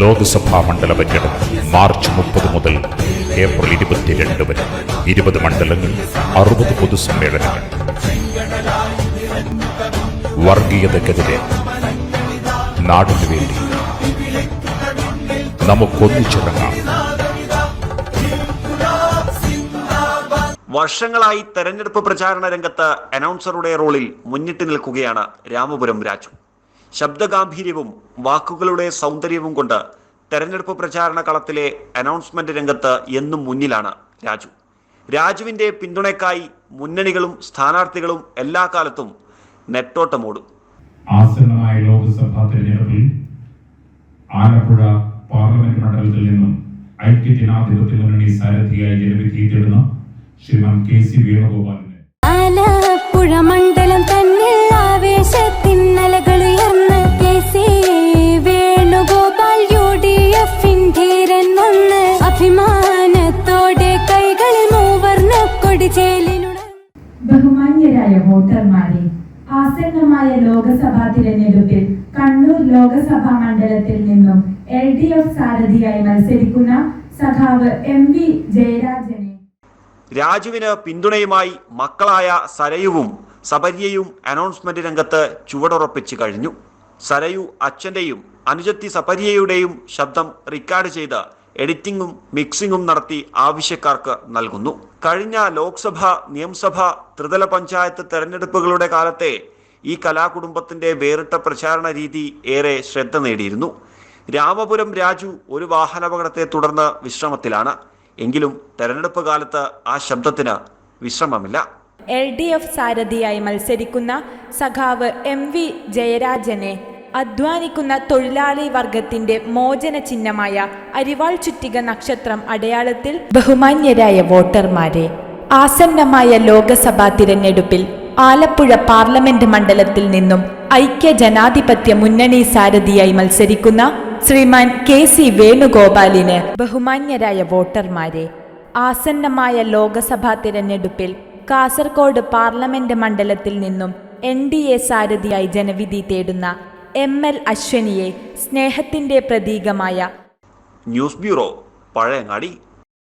ലോക്സഭാ മണ്ഡല പര്യടനം മാർച്ച് മുപ്പത് മുതൽ ഏപ്രിൽ ഇരുപത്തിരണ്ട് വരെ. ഇരുപത് മണ്ഡലങ്ങൾ അറുപത് പൊതുസമ്മേളനങ്ങൾ. വർഗീയതക്കെതിരെ നാടിനു വേണ്ടി നമുക്കൊന്നിച്ചിറങ്ങാം. വർഷങ്ങളായി തെരഞ്ഞെടുപ്പ് പ്രചാരണ രംഗത്ത് അനൗൺസറുടെ റോളിൽ മുന്നിട്ട് നിൽക്കുകയാണ് രാമപുരം രാജു. ശബ്ദഗാംഭീര്യവും വാക്കുകളുടെ സൗന്ദര്യവും കൊണ്ട് തെരഞ്ഞെടുപ്പ് പ്രചാരണ കളത്തിലെ അനൗൺസ്മെന്റ് രംഗത്ത് എന്നും മുന്നിലാണ് രാജു. രാജുവിന്റെ പിന്തുണയ്ക്കായി മുന്നണികളും സ്ഥാനാർത്ഥികളും എല്ലാ കാലത്തും നെട്ടോട്ടമോടും. ആസന്നമായ ലോക്സഭാ തെരഞ്ഞെടുപ്പിൽ ആലപ്പുഴ പാർലമെന്റ് മണ്ഡലത്തിൽ നിന്നും ഐക്യ ജനാധിപത്യ മുന്നണി സാരഥിയായി ജനവിധി ശ്രീമാൻ കെ സി വേണുഗോപാലിന് അഭിമാനത്തോടെ കൈകളിൽ മൂവർണ കൊടിചേലിനുണ ബഹുമാന്യരായ വോട്ടർമാരെ ആസന്നമായ ലോകസഭാ തിരഞ്ഞെടുപ്പിൽ കണ്ണൂർ ലോകസഭാ മണ്ഡലത്തിൽ നിന്നും എൽ ഡി എഫ് സാരഥിയായി മത്സരിക്കുന്ന സഖാവ് എം വി ജയരാജനെ രാജുവിന് പിന്തുണയുമായി മക്കളായ സരയുവും സബര്യയും അനൗൺസ്മെന്റ് രംഗത്ത് ചുവടുറപ്പിച്ചു കഴിഞ്ഞു. സരയു അച്ഛന്റെയും അനുജത്തി സപര്യയുടെയും ശബ്ദം റെക്കോർഡ് ചെയ്ത് എഡിറ്റിംഗും മിക്സിംഗും നടത്തി ആവശ്യക്കാർക്ക് നൽകുന്നു. കഴിഞ്ഞ ലോക്സഭ നിയമസഭ ത്രിതല പഞ്ചായത്ത് തെരഞ്ഞെടുപ്പുകളുടെ കാലത്തെ ഈ കലാകുടുംബത്തിന്റെ വേറിട്ട പ്രചാരണ രീതി ഏറെ ശ്രദ്ധ നേടിയിരുന്നു. രാമപുരം രാജു ഒരു വാഹനാപകടത്തെ തുടർന്ന് വിശ്രമത്തിലാണ്. എങ്കിലും തെരഞ്ഞെടുപ്പ് കാലത്ത് ആ ശബ്ദത്തിന് വിശ്രമമില്ല. എൽ ഡി എഫ് സാരഥിയായി മത്സരിക്കുന്ന സഖാവ് എം വി ജയരാജനെ അധ്വാനിക്കുന്ന തൊഴിലാളി വർഗത്തിന്റെ മോചന ചിഹ്നമായ അരിവാൾ ചുറ്റിക നക്ഷത്രം അടയാളത്തിൽ ബഹുമാന്യരായ വോട്ടർമാരെ. ആസന്നമായ ലോകസഭാ തിരഞ്ഞെടുപ്പിൽ ആലപ്പുഴ പാർലമെന്റ് മണ്ഡലത്തിൽ നിന്നും ഐക്യ ജനാധിപത്യ മുന്നണി സാരഥിയായി മത്സരിക്കുന്ന ശ്രീമാൻ കെ സി വേണുഗോപാലിന് ബഹുമാന്യരായ വോട്ടർമാരെ. ആസന്നമായ ലോകസഭാ തിരഞ്ഞെടുപ്പിൽ കാസർഗോഡ് പാർലമെന്റ് മണ്ഡലത്തിൽ നിന്നും എൻ ഡി എ സാരഥിയായി ജനവിധി തേടുന്ന എം എൽ അശ്വനിയെ സ്നേഹത്തിന്റെ പ്രതീകമായ ന്യൂസ് ബ്യൂറോ പഴയങ്ങാടി